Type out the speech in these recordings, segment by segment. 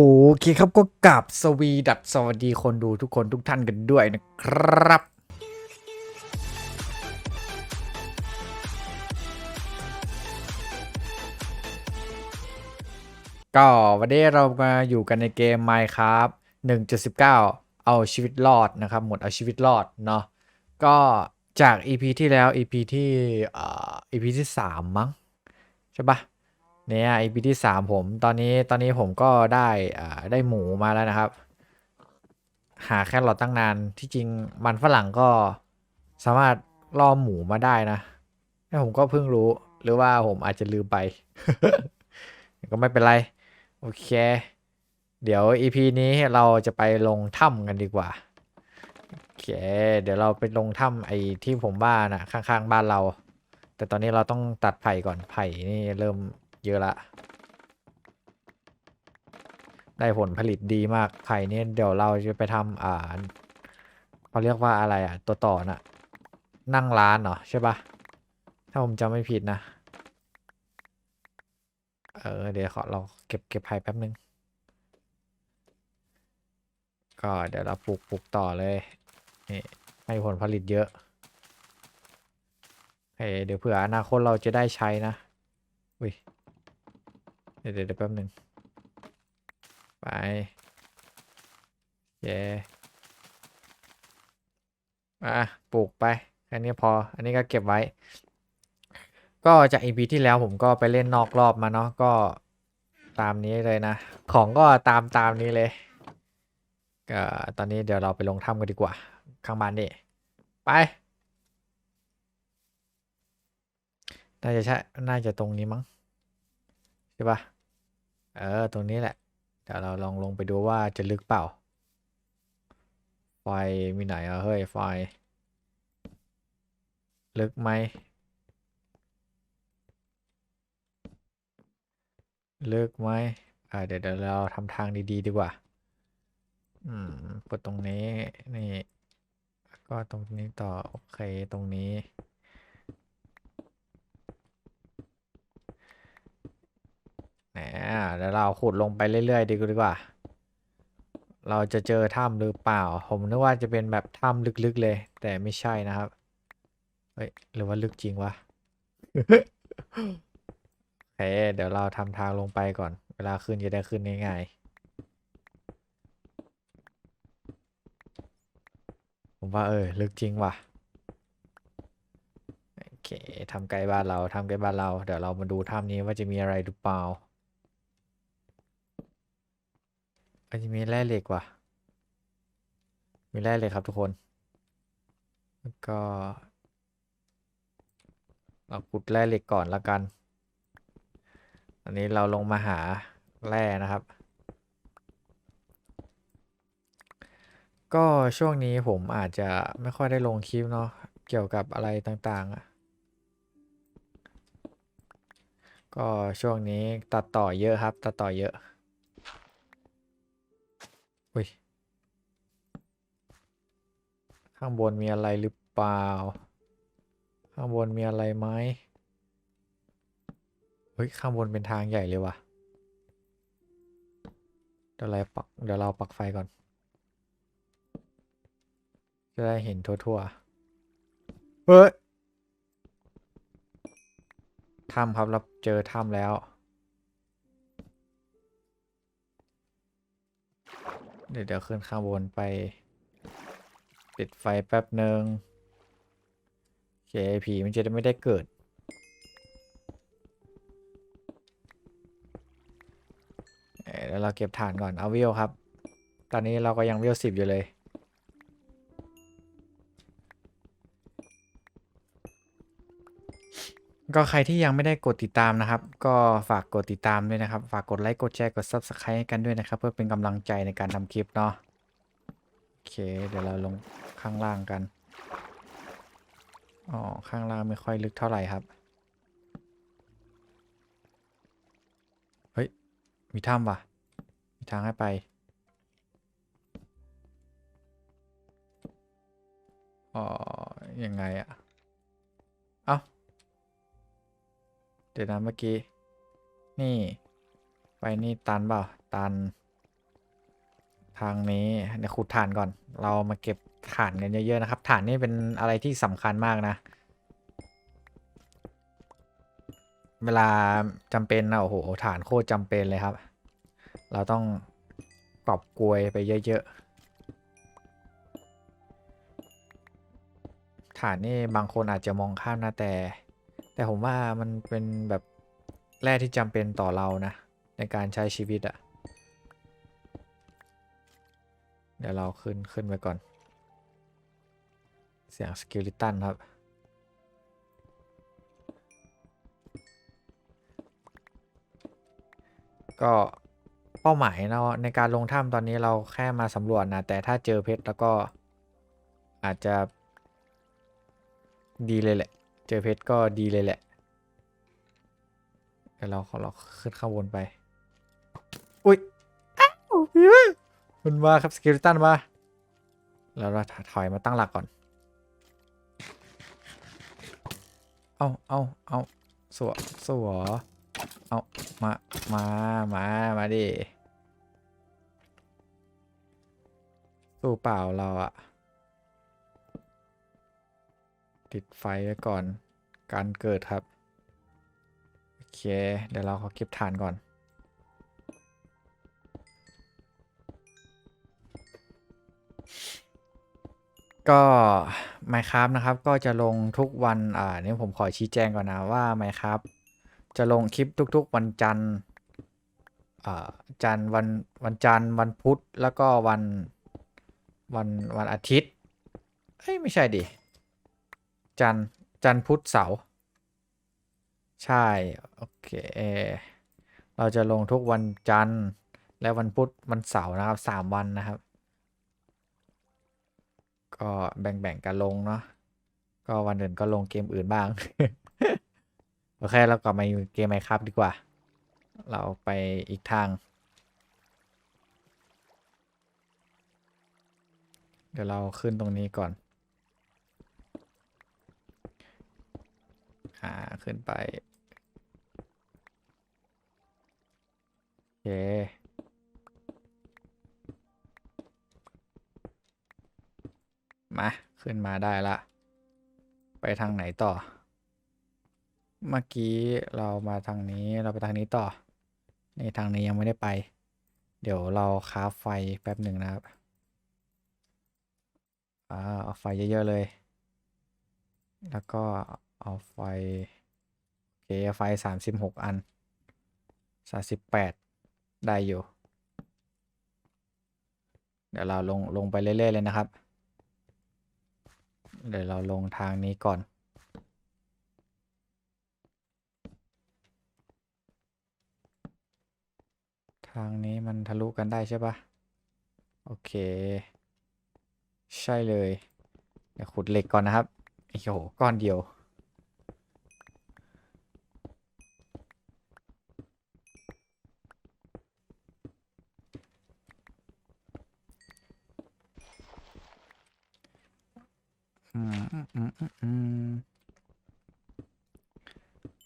โอเคครับก็กลับสวีดับสวัสดีคนดูทุกคนทุกท่านกันด้วยนะครับ ก็วันนี้เรามาอยู่กันในเกม Minecraft 1.19 เอาชีวิตรอดนะครับ หมดเอาชีวิตรอดเนาะก็จาก EP ที่แล้ว EP ที่เอ่อ EP ที่ 3 มั้ง ใช่ปะ เนี่ย EP ที่3ผมตอนนี้ตอนนี้ผมก็ได้อ่าได้หมูมาแล้วนะครับ หาแครอทตั้งนานที่จริงมันฝรั่งก็สามารถล่อหมูมาได้นะแต่ผมก็เพิ่งรู้หรือว่าผมอาจจะลืมไป ก็ไม่เป็นไร โอเค เดี๋ยว EP นี้เราจะไปลงถ้ำกันดีกว่าโอเค เดี๋ยวเราไปลงถ้ำไอ้ที่ผมบ้านนะข้างๆบ้านเรา แต่ตอนนี้เราต้องตัดไผ่ก่อนไผ่นี่เริ่ม เยอะละ ได้ผลผลิตดีมากไผ่นี่เดี๋ยวเราจะไปทำอ่าเขาเรียกว่าอะไรอะ ตัวต่อน่ะ นั่งร้านเหรอใช่ปะถ้าผมจำไม่ผิดนะ เออเดี๋ยวขอเราเก็บเก็บไผ่แป๊บนึง ก็เดี๋ยวเราปลูกปลูกต่อเลยนี่ให้ผลผลิตเยอะเฮ้ยเดี๋ยวเผื่ออนาคตเราจะได้ใช้นะ อุ้ย ดี๋ยวเดี๋ยวเดี๋ยวแป๊บนึงไปเย้อะปลูกไปแค่นี้พออันนี้ก็เก็บไว้ ก็จาก EP ที่แล้วผมก็ไปเล่นนอกรอบมาเนาะก็ตามนี้เลยนะ ของก็ตามตามนี้เลยก็ตอนนี้เดี๋ยวเราไปลงถ้ำกันดีกว่า ข้างบ้านนี่ไปน่าจะใช่ น่าจะตรงนี้มั้ง ใช่ปะ เออ ตรงนี้แหละ เดี๋ยวเราลองลงไปดูว่าจะลึกเปล่า ไฟมีไหนอะเฮ้ย ไฟ ลึกไหม ลึกไหมอ่าเดี๋ยวเดี๋ยวเราทำทางดีๆ ดีกว่า อืม กดตรงนี้ นี่ ก็ตรงนี้ต่อ โอเค ตรงนี้ หมเดี๋ยวเราขุดลงไปเรื่อยๆ ดีกว่า เราจะเจอถ้ำหรือเปล่า ผมนึกว่าจะเป็นแบบถ้ำลึกๆเลย แต่ไม่ใช่นะครับ เฮ้ย หรือว่าลึกจริงวะโอเคเดี๋ยวเราทำทางลงไปก่อน เวลาขึ้นจะได้ขึ้นง่ายๆ ผมว่าเออ ลึกจริงว่ะโอเคทำใกล้บ้านเราทำใกล้บ้านเรา เดี๋ยวเรามาดูถ้ำนี้ว่าจะมีอะไรหรือเปล่า อาจจะมีแร่เหล็กว่ะ มีแร่เหล็กครับทุกคน แล้วก็ เราขุดแร่เหล็กก่อนละกัน อันนี้เราลงมาหาแร่นะครับ ก็ช่วงนี้ผมอาจจะไม่ค่อยได้ลงคลิปเนาะ เกี่ยวกับอะไรต่างๆอะก็ช่วงนี้ตัดต่อเยอะครับ ตัดต่อเยอะ อุ้ย ข้างบนมีอะไรหรือเปล่า ข้างบนมีอะไรไหมเฮ้ย ข้างบนเป็นทางใหญ่เลยว่ะ เดี๋ยวเราปัก เดี๋ยวเราปักไฟก่อน จะได้เห็นทั่วๆ เฮ้ย ถ้ำครับเราเจอถ้ำแล้ว เดี๋ยวเดี๋ยวขึ้นข้างบนไป ปิดไฟแป๊บหนึ่งโอเคผีมันจะไม่ได้เกิดเอ่อแล้วเราเก็บฐานก่อน เอาวิวครับ ตอนนี้เราก็ยังวิวสิบอยู่เลย ก็ใครที่ยังไม่ได้กดติดตามนะครับ ก็ฝากกดติดตามด้วยนะครับ ฝากกดไลค์กดแชร์กด Subscribe ให้กันด้วยนะครับ เพื่อเป็นกำลังใจในการทำคลิปเนาะโอเค เดี๋ยวเราลงข้างล่างกันอ๋อข้างล่างไม่ค่อยลึกเท่าไหร่ครับเฮ้ยมีถ้ำว่ะ มีทางให้ไปอ๋อยังไงอะ เดี๋ยวนะเมื่อกี้ นี่ ไปนี่ตันเปล่า ตัน ทางนี้เดี๋ยวขุดถ่านก่อน เรามาเก็บถ่านกันเยอะๆนะครับถ่านนี่เป็นอะไรที่สำคัญมากนะ เวลาจำเป็นนะโอ้โหถ่านโคตรจำเป็นเลยครับ เราต้องกอบกวยไปเยอะๆถ่านนี่บางคนอาจจะมองข้ามนะแต่ แต่ผมว่ามันเป็นแบบแร่ที่จำเป็นต่อเรานะ ในการใช้ชีวิตอะเดี๋ยวเราขึ้นขึ้นไปก่อน เสียงสกิลิตันครับ ก็เป้าหมายเราในการลงถ้ำตอนนี้เราแค่มาสำรวจนะ แต่ถ้าเจอเพชรแล้วก็อาจจะดีเลยแหละ เจอเพชรก็ดีเลยแหละเดี๋ยวเราขอเราขึ้นข้างบนไป อุ้ยมันมาครับสกิลตันมา แล้วเราถอยมาตั้งหลักก่อน เอาเอาเอาสวสวเอามา มา มา มาดิสู้เปล่าเราอะ ติดไฟไว้ก่อน การเกิดครับ โอเค เดี๋ยวเราขอเก็บฐานก่อน ก็ Minecraft นะครับ ก็จะลงทุกวัน อ่านี่ผมขอชี้แจงก่อนนะว่า Minecraft จะลงคลิปทุกๆวันจันทร์อ่าจันทร์วันวันจันทร์วันพุธแล้วก็วันวันวันอาทิตย์ เอ้ย ไม่ใช่ดิ จันจันพุธเสาร์ใช่ โอเค เราจะลงทุกวันจันทร์และวันพุธวันเสาร์นะครับสามวันนะครับ ก็แบ่งๆกันลงเนาะก็วันอื่นก็ลงเกมอื่นบ้าง โอเคเรากลับมาเกมไมครับดีกว่า เราไปอีกทาง เดี๋ยวเราขึ้นตรงนี้ก่อน อ่า ขึ้นไป โอเค มา ขึ้นมาได้ละ ไปทางไหนต่อ เมื่อกี้เรามาทางนี้เราไปทางนี้ต่อ นี่ทางนี้ยังไม่ได้ไป เดี๋ยวเราคราไฟแป๊บหนึ่งนะครับ อ่า เอาไฟเยอะ ๆ เลยแล้วก็ เอาไฟ โอเค ไฟสามสิบหกอันสามสิบแปดได้อยู่ เดี๋ยวเราลง ลงไปเรื่อย ๆ เลยนะครับ เดี๋ยวเราลงทางนี้ก่อนทางนี้มันทะลุกันได้ใช่ปะโอเค ใช่เลย เดี๋ยวขุดเหล็กก่อนนะครับ โอ้โห ก้อนเดียว อืมอืมอืมอืมอืม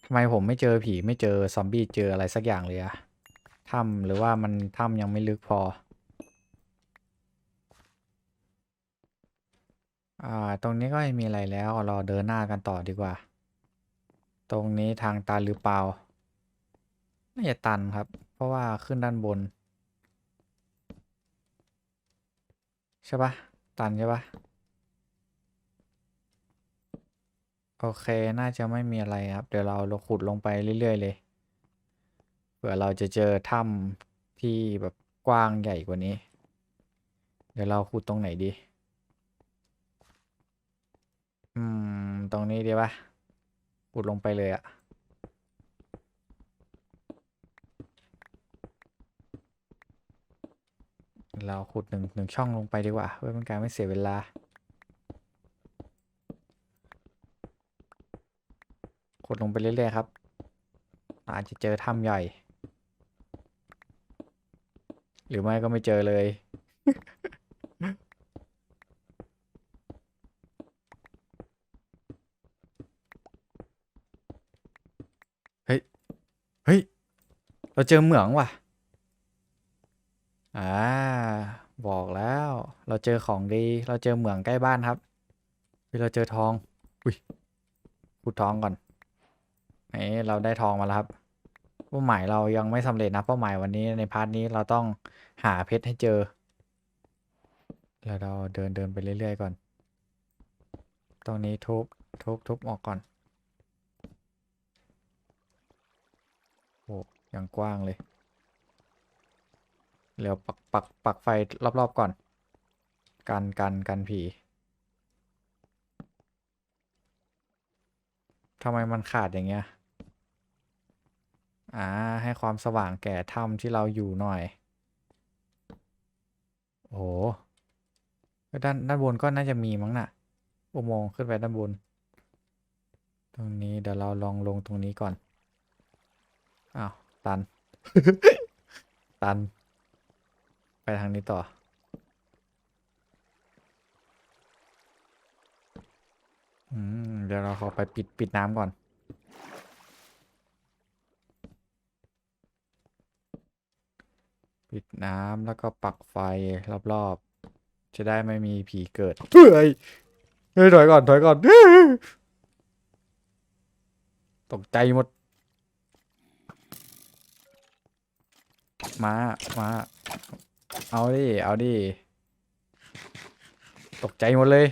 ทำไมผมไม่เจอผีไม่เจอซอมบี้เจออะไรสักอย่างเลยอะถ้ำหรือว่ามันถ้ำยังไม่ลึกพอ อ่า ตรงนี้ก็ไม่มีอะไรแล้วเราเดินหน้ากันต่อดีกว่า ตรงนี้ทางตันหรือเปล่า น่าจะตันครับ เพราะว่าขึ้นด้านบน ใช่ปะตันใช่ปะ โอเค น่าจะไม่มีอะไรครับ เดี๋ยวเราลงขุดลงไปเรื่อย ๆ เลย เผื่อเราจะเจอถ้ำที่แบบกว้างใหญ่กว่านี้ เดี๋ยวเราขุดตรงไหนดี อืม ตรงนี้ดีปะขุดลงไปเลยอะเราขุดหนึ่งหนึ่งช่องลงไปดีกว่า เพื่อเป็นการไม่เสียเวลา ดลงไปเรื่อยๆครับ อาจจะเจอถ้ำใหญ่ หรือไม่ก็ไม่เจอเลย เฮ้ย เฮ้ย เราเจอเหมืองว่ะ อ่า บอกแล้ว เราเจอของดี เราเจอเหมืองใกล้บ้านครับเฮ้ยเราเจอทอง อุ้ยขุดทองก่อน นี่เราได้ทองมาแล้วครับ เป้าหมายเรายังไม่สำเร็จนะเป้าหมายวันนี้ในพาร์ทนี้เราต้องหาเพชรให้เจอแล้วเราเดินเดินไปเรื่อยๆก่อน ตรงนี้ทุบทุบทุบออกก่อนโอ้ยังกว้างเลยเดี๋ยวปักปักปักไฟรอบ ๆ ก่อน กันกันกันผีทำไมมันขาดอย่างเงี้ย อ่า ให้ความสว่างแก่ถ้ำที่เราอยู่หน่อย โอ้ด้านด้านบนก็น่าจะมีมั้งน่ะ อุโมงค์ขึ้นไปด้านบน ตรงนี้เดี๋ยวเราลองลงตรงนี้ก่อน อ้าว ตัน ตัน ไปทางนี้ต่อ อืม เดี๋ยวเราขอไปปิดปิดน้ำก่อน ปิดน้ำแล้วก็ปักไฟรอบๆ จะได้ไม่มีผีเกิด เฮ้ย เฮ้ย ถอยก่อน ถอยก่อน ตกใจหมด มา มา เอาดิ เอาดิ ตกใจหมดเลย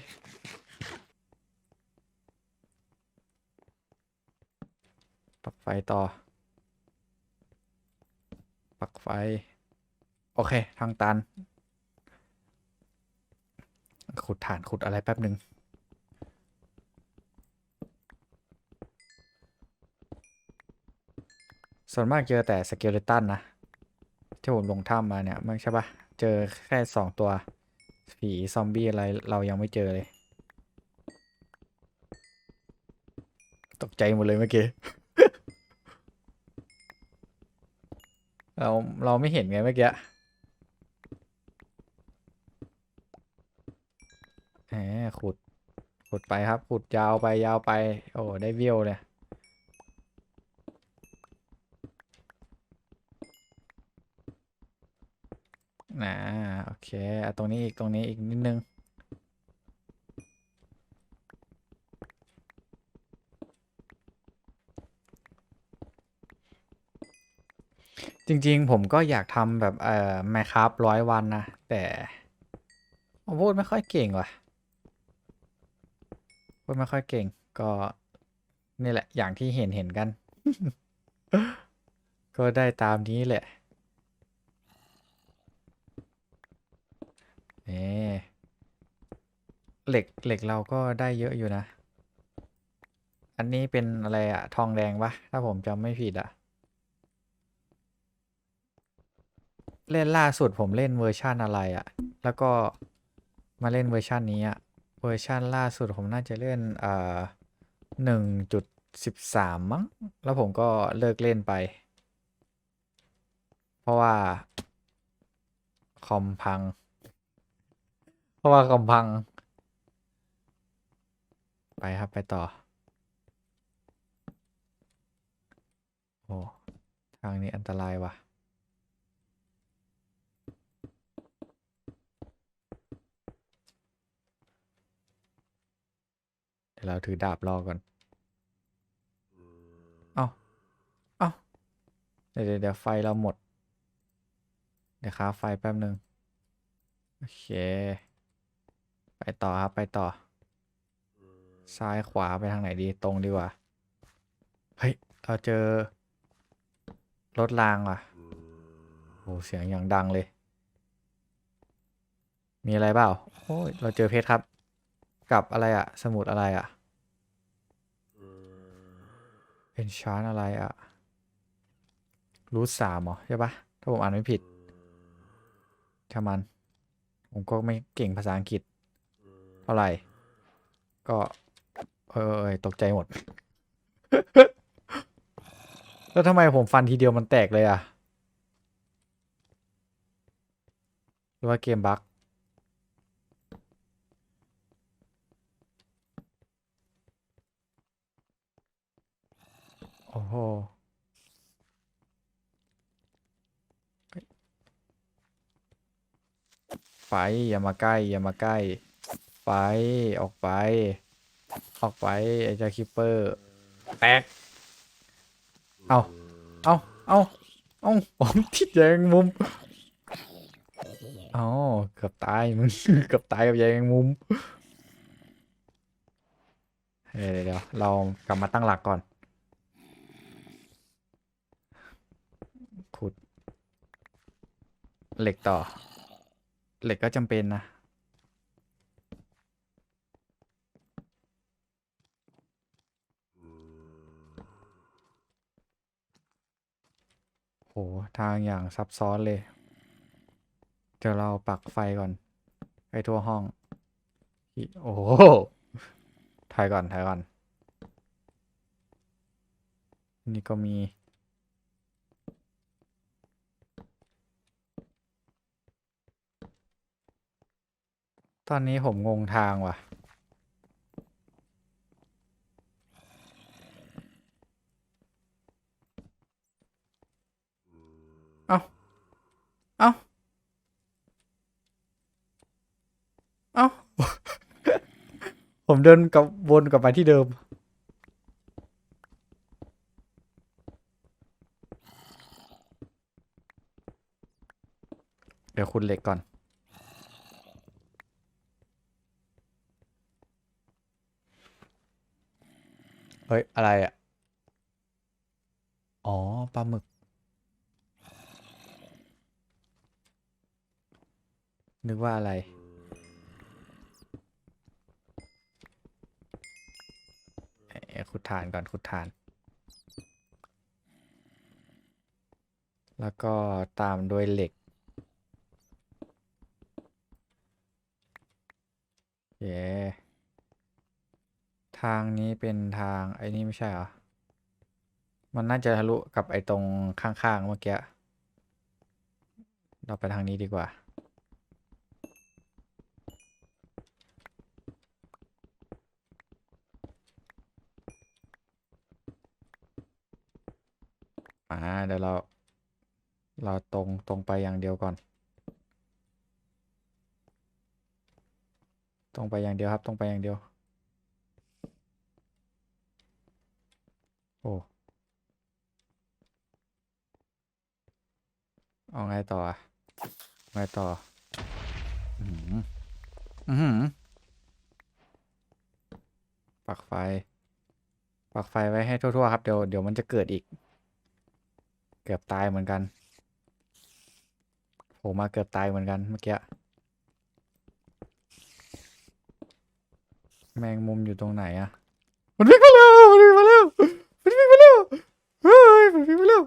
ปักไฟต่อ ปักไฟ โอเค ทางตัน ขุดฐานขุดอะไรแป๊บหนึ่งส่วนมากเจอแต่สเกเลตันนะ ที่ผมลงถ้ำมาเนี่ยไม่ใช่ปะเจอแค่สองตัว ผีซอมบี้อะไรเรายังไม่เจอเลย ตกใจหมดเลยเมื่อกี้ เราเราไม่เห็นไงเมื่อกี้แหมขุด ขุดไปครับขุดยาวไปยาวไป โอ้ได้วิวเลยนะโอเคอตรงนี้อีกตรงนี้อีกนิดนึง จริงๆ ผมก็อยากทำแบบเอ่อแมคครับร้อยวันนะ แต่ผมพูดไม่ค่อยเก่งว่ะ พูดไม่ค่อยเก่ง ก็นี่แหละ อย่างที่เห็นเห็นกัน ก็ได้ตามนี้แหละนี่เหล็กเหล็กเราก็ได้เยอะอยู่นะ อันนี้เป็นอะไรอะทองแดงปะถ้าผมจำไม่ผิดอะเล่นล่าสุดผมเล่นเวอร์ชันอะไรอะแล้วก็มาเล่นเวอร์ชันนี้อะ เวอร์ชันล่าสุดผมน่าจะเล่นเอ่อหนึ่งจุดสิบสามมั้ง แล้วผมก็เลิกเล่นไป เพราะว่า คอมพัง เพราะว่าคอมพัง ไปครับไปต่อ โอ้ ทางนี้อันตรายว่ะ ดี๋ยวเราถือดาบรอก่อน เอาเอาเดี๋ยวเดี๋ยวเดี๋ยวไฟเราหมด เดี๋ยวค้าไฟแป๊บหนึ่งโอเค ไปต่อครับ ไปต่อ ซ้ายขวาไปทางไหนดี ตรงดีกว่า เฮ้ย เราเจอ รถรางว่ะ โอ้เสียงอย่างดังเลย มีอะไรเปล่า โอ้ย เราเจอเพชรครับ กับอะไรอะสมุดอะไรอะเป็นชานอะไรอะรูทสามเหรอใช่ปะถ้าผมอ่านไม่ผิดช่างมัน ผมก็ไม่เก่งภาษาอังกฤษ เท่าไหร่ ก็เออเออตกใจหมด แล้วทำไมผมฟันทีเดียวมันแตกเลยอะหรือว่าเกมบั๊ก โอ้โหไฟอย่ามาใกล้อย่ามาใกล้ไฟออกไป ออกไปไอ้เจ้าคิปเปอร์แตกเอาเอาเอาเอาผมทิดแยงมุมเอาเกือบตายมึงเกือบตายกับแยงมุมเดี๋ยวเดี๋ยวเรากลับมาตั้งหลักก่อน ขุด เหล็กต่อ เหล็กก็จำเป็นนะโหทางอย่างซับซ้อนเลย เดี๋ยวเราปักไฟก่อนไปทั่วห้องอิโอ้โหถ่ายก่อนถ่ายก่อน นี่ก็มี ตอนนี้ผมงงทางว่ะ เอ้าเอ้าเอ้าผมเดินกับวนกลับมาที่เดิม เดี๋ยวคุณเหล็กก่อน เฮ้ย อะไรอะ อ๋อ ปลาหมึก นึกว่าอะไร ขุดฐานก่อน ขุดฐาน แล้วก็ตามด้วยเหล็กเย้ ทางนี้เป็นทางไอ้นี่ไม่ใช่เหรอ มันน่าจะทะลุกับไอ้ตรงข้างๆเมื่อกี้ เราไปทางนี้ดีกว่า อ่าเดี๋ยวเรา เราตรงตรงไปอย่างเดียวก่อน ตรงไปอย่างเดียวครับ ตรงไปอย่างเดียว โอ้ เอาไงต่ออะไงต่อ อือหืออือหือปักไฟ ปักไฟไว้ให้ทั่วๆครับ เดี๋ยวเดี๋ยวมันจะเกิดอีก เกือบตายเหมือนกันโผล่มาเกือบตายเหมือนกันเมื่อกี้ แมงมุมอยู่ตรงไหนอะมันวิ่งมาแล้วมันวิ่งมาแล้วมันวิ่งมาแล้วเฮ้ยมันวิ่งมาแล้ว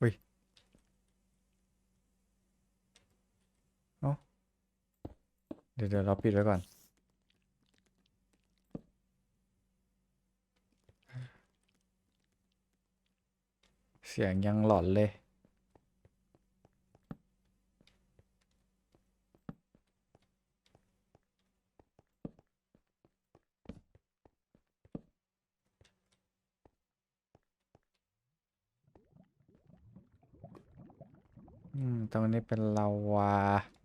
อุ้ยเอ้าเดี๋ยวเดี๋ยวเราปิดไว้ก่อน เสียงยังหลอนเลยอืมตรงนี้เป็นลาวา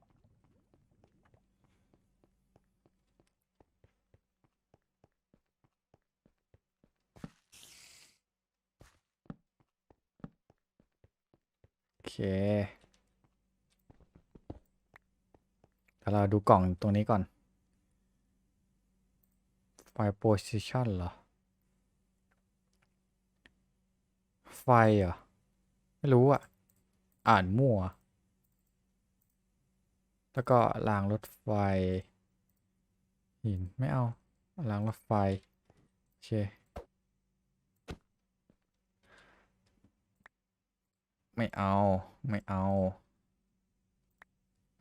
โอเคเดี๋ยวเราดูกล่องตรงนี้ก่อน ไฟโพซิชันเหรอ ไฟเหรอ ไม่รู้อะ อ่านมั่ว แล้วก็รางรถไฟ หิน ไม่เอารางรถไฟ โอเค ไม่เอา ไม่เอา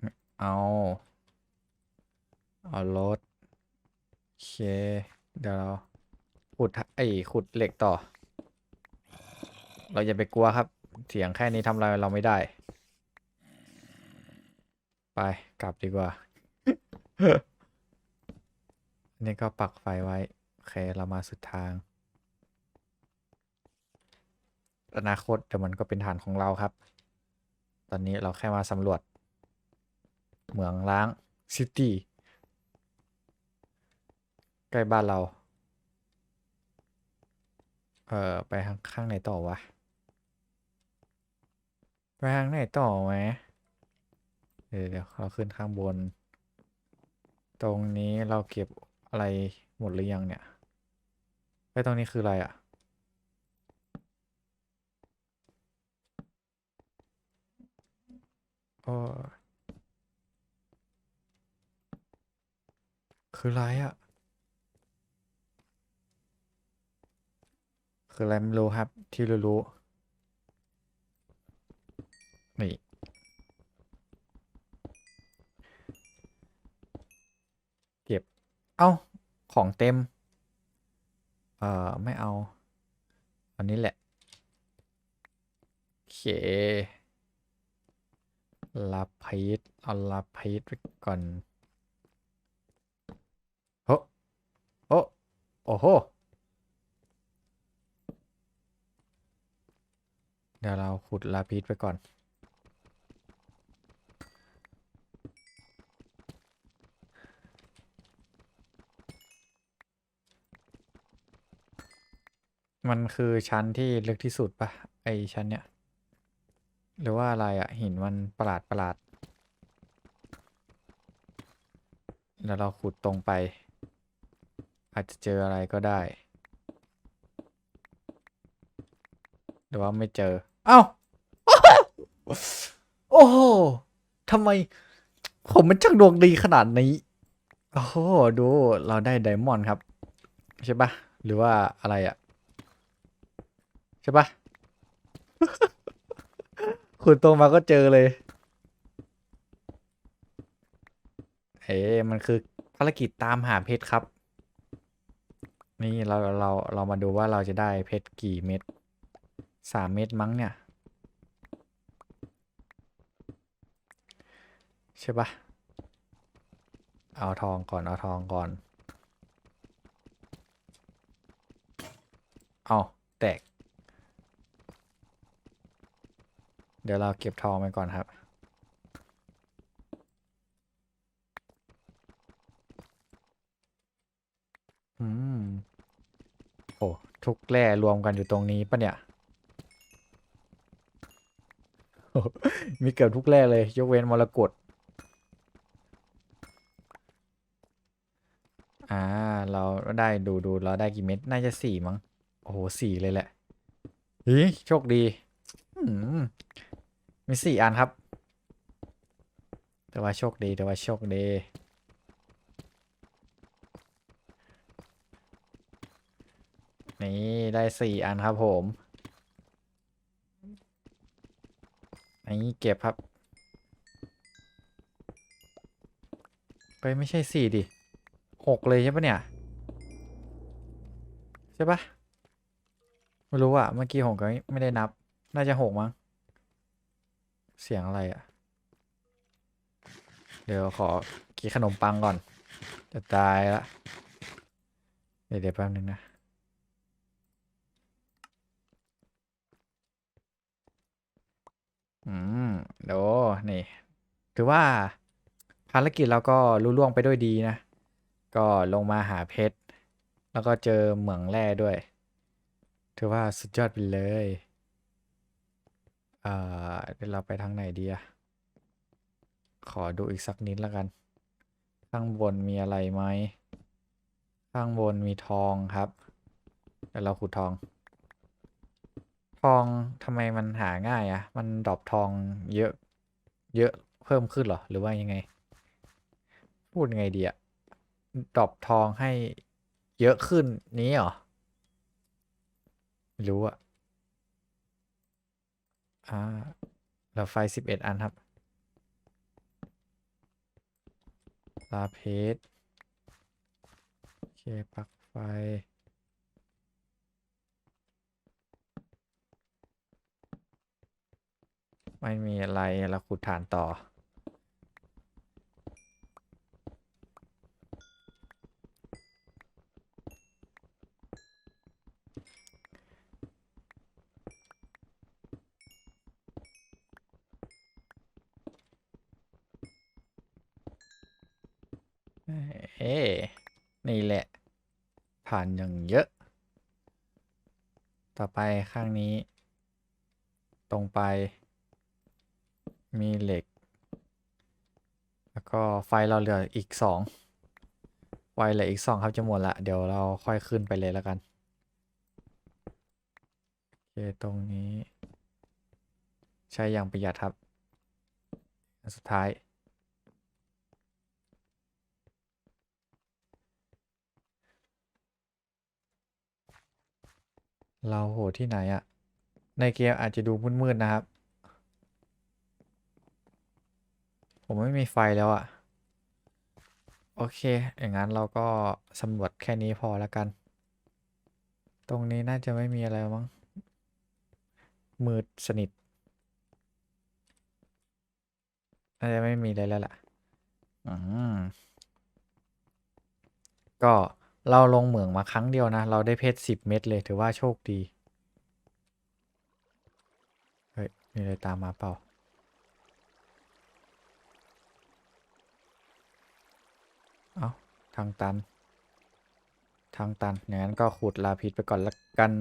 ไม่เอา เอารถโอเค เดี๋ยวเราขุดไอ้ขุดเหล็กต่อ เราอย่าไปกลัวครับ เสียงแค่นี้ทำอะไรเราไม่ได้ ไปกลับดีกว่านนี่ก็ปักไฟไว้ โอเค เรามาสุดทาง อนาคตเดี๋ยวมันก็เป็นฐานของเราครับ ตอนนี้เราแค่มาสำรวจ เหมืองล้างซิตี้ใกล้บ้านเรา เออไปข้างข้างไหนต่อวะ ไปทางไหนต่อไหมเดี๋ยวเดี๋ยวเราขึ้นข้างบน ตรงนี้เราเก็บอะไรหมดหรือยังเนี่ยไอ้ตรงนี้คืออะไรอะ อคืออะไรอะคืออะไรไม่รู้ครับ ที่รู้ๆนี่เก็บ เอ้า ของเต็ม เอ่อ ไม่เอา อันนี้แหละโอเค ลาพีสเอาลาพีสไปก่อนโอ้โอ้โอ้โหเดี๋ยวเราขุดลาพีสไปก่อน มันคือชั้นที่ลึกที่สุดปะไอชั้นเนี้ย หรือว่าอะไรอะหินมันประหลาดประหลาดแล้วเราขุดตรงไป อาจจะเจออะไรก็ได้ หรือว่าไม่เจอ เอ้า โอ้โหทำไม ผมมันช่างดวงดีขนาดนี้ โอ้โห ดู เราได้ไดมอนด์ครับ ใช่ปะหรือว่าอะไรอะใช่ปะ ขุดตรงมาก็เจอเลย เอ๊ะมันคือภารกิจตามหาเพชรครับ นี่เราเราเรามาดูว่าเราจะได้เพชรกี่เม็ดสามเม็ดมั้งเนี่ย ใช่ปะเอาทองก่อน เอาทองก่อน เอาแตก เดี๋ยวเราเก็บทองไปก่อนครับ อืม โอ้ ทุกแร่รวมกันอยู่ตรงนี้ปะเนี่ย มีเกือบทุกแร่เลย ยกเว้นมรกตอ่า เราได้ดูดูเราได้กี่เม็ด น่าจะสี่มั้ง โอ้โหสี่เลยแหละเฮ้ยโชคดี อืม มีสี่อันครับ แต่ว่าโชคดีแต่ว่าโชคดีนี่ได้สี่อันครับผมนนี้เก็บครับ ไปไม่ใช่สี่ดิหกเลยใช่ปะเนี่ย ใช่ปะไม่รู้อะเมื่อกี้ผมก็ไม่ได้นับ น่าจะหกมั้ง เสียงอะไรอะเดี๋ยวขอกินขนมปังก่อน จะตายละ เดี๋ยวเดี๋ยวแป๊บนึงนะอืมโดนี่ ถือว่าภารกิจเราก็ลุล่วงไปด้วยดีนะ ก็ลงมาหาเพชร แล้วก็เจอเหมืองแร่ด้วย ถือว่าสุดยอดไปเลย เอ่อเดี๋ยวเราไปทางไหนดีอะขอดูอีกสักนิดแล้วกัน ข้างบนมีอะไรไหม ข้างบนมีทองครับ เดี๋ยวเราขุดทอง ทองทำไมมันหาง่ายอะมันดรอปทองเยอะ เยอะเพิ่มขึ้นเหรอ หรือว่ายังไง พูดยังไงดีอะดรอปทองให้เยอะขึ้นนี้เหรอไม่รู้อะ อ่าเราไฟสิบเอ็ดอันครับลาเพจโอเคปลั๊กไฟ ไม่มีอะไรเราขุดฐานต่อ เอ้นี่แหละ ผ่านอย่างเยอะ ต่อไปข้างนี้ ตรงไป มีเหล็ก แล้วก็ไฟเราเหลืออีกสองไฟเหลืออีกสองครับจะหมดละ เดี๋ยวเราค่อยขึ้นไปเลยแล้วกันโอเคตรงนี้ ใช้อย่างประหยัดครับ สุดท้าย เราโหที่ไหนอะในเกมอาจจะดูมืดๆนะครับ ผมไม่มีไฟแล้วอะโอเค อย่างนั้นเราก็สำรวจแค่นี้พอแล้วกัน ตรงนี้น่าจะไม่มีอะไรมั้ง มืดสนิท น่าจะไม่มีอะไรแล้วล่ะ อืมก็ เราลงเหมืองมาครั้งเดียวนะ เราได้เพชรสิบเม็ดเลยถือว่าโชคดี เฮ้ย มีอะไรตามมาเปล่า เอาทางตัน ทางตันอย่างนั้นก็ขุดลาพิษไปก่อนละกัน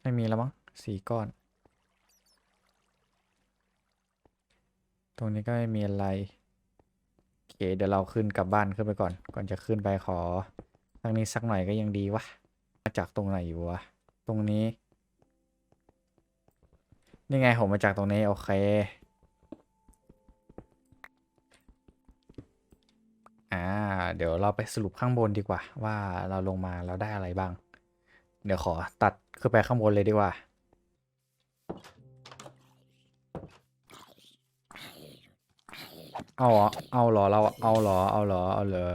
ไม่มีแล้วมั้งสี่ก้อน ตรงนี้ก็ไม่มีอะไร เค เดี๋ยวเราขึ้นกลับบ้านขึ้นไปก่อน ก่อนจะขึ้นไปขอทางนี้สักหน่อยก็ยังดีวะ มาจากตรงไหนอยู่วะ ตรงนี้ นี่ไงผมมาจากตรงนี้โอเค อ่า เดี๋ยวเราไปสรุปข้างบนดีกว่า ว่าเราลงมาเราได้อะไรบ้าง เดี๋ยวขอตัดขึ้นไปข้างบนเลยดีกว่า เอาเหรอเอาเหรอเราเอาเหรอเอาเหรอเอาเหรอ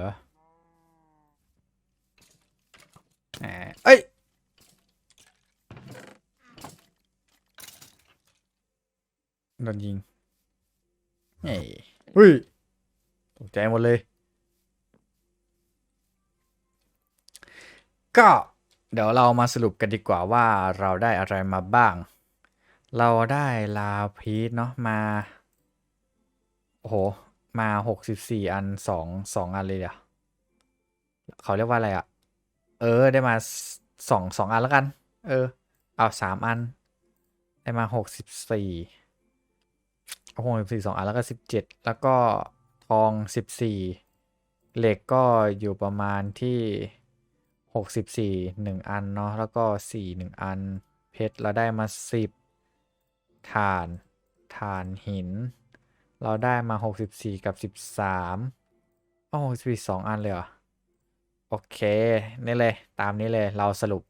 แหมเอ้ยโดนยิงเฮ้ยเฮ้ยตกใจหมดเลย ก็เดี๋ยวเรามาสรุปกันดีกว่าว่าเราได้อะไรมาบ้าง เราได้ลาพีชเนาะมา โอ้โห มาหกสิบสี่อันสองสองอันเลยเดี๋ยวเขาเรียกว่าอะไรอะเออ ได้มาสองสองอันแล้วกัน เออ เอาสามอัน ได้มาหกสิบสี่หกสิบสี่สองอันแล้วก็สิบเจ็ดแล้วก็ทองสิบสี่เหล็กก็อยู่ประมาณที่หกสิบสี่หนึ่งอันเนาะ แล้วก็สี่หนึ่งอัน เพชรเราได้มาสิบถ่านถ่านหิน เราได้มา 64 กับ 13อ้อ64สองอันเลยเหรอ โอเค นี่เลย ตามนี้เลยเราสรุป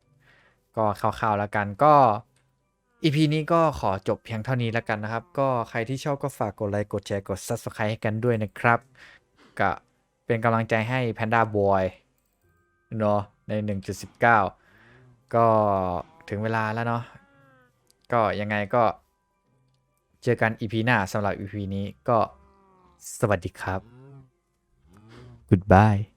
ก็คร่าวๆแล้วกันก็ EP นี้ก็ขอจบเพียงเท่านี้แล้วกันนะครับ ก็ใครที่ชอบก็ฝากกดไลค์ กดแชร์ กด Subscribe ให้กันด้วยนะครับ ก็เป็นกำลังใจให้ Panda Boy เนาะใน 1.19 ก็ถึงเวลาแล้วเนาะก็ยังไงก็ จอกัน EP หน้าสำหรับ EP นี้ก็สวัสดีครับ Goodbye